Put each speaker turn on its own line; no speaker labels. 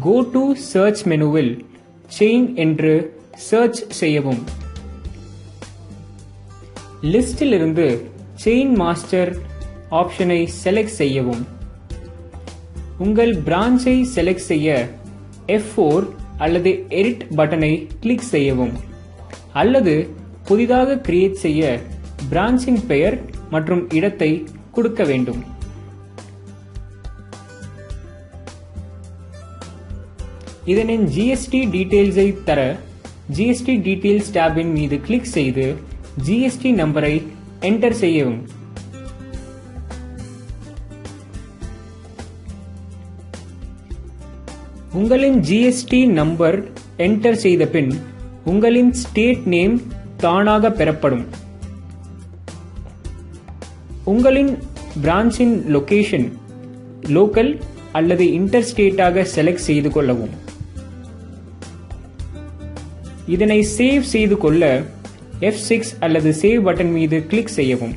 Go to search மெனுவில் chain என்று search செய்யவும். லிஸ்டில் இருந்து செயின் மாஸ்டர் ஆப்ஷனை செலக்ட் செய்யவும். உங்கள் பிரான்ச்சை செலக்ட் செய்ய F4 அல்லது எடிட் பட்டனை கிளிக் செய்யவும். அல்லது புதிதாக கிரியேட் செய்ய பிரான்ச்சின் பெயர் மற்றும் இடத்தை கொடுக்க வேண்டும். இதனின் ஜிஎஸ்டி டீடைல்ஸை தர ஜிஎஸ்டி டீடைல்ஸ் டேபின் மீது கிளிக் செய்து ஜிஎஸ்டி நம்பரை என்டர் செய்யவும். உங்களின் ஜிஎஸ்டி நம்பர் என்டர் செய்த பின் உங்களின் ஸ்டேட் நேம் தானாக பெறப்படும். உங்களின் பிரான்ச்சின் லொகேஷன் லோக்கல் அல்லது இன்டர் ஸ்டேட்டாக செலக்ட் செய்து கொள்ளவும். இதனை சேவ் செய்து கொள்ள F6 அல்லது சேவ் பட்டன் மீது கிளிக் செய்யவும்.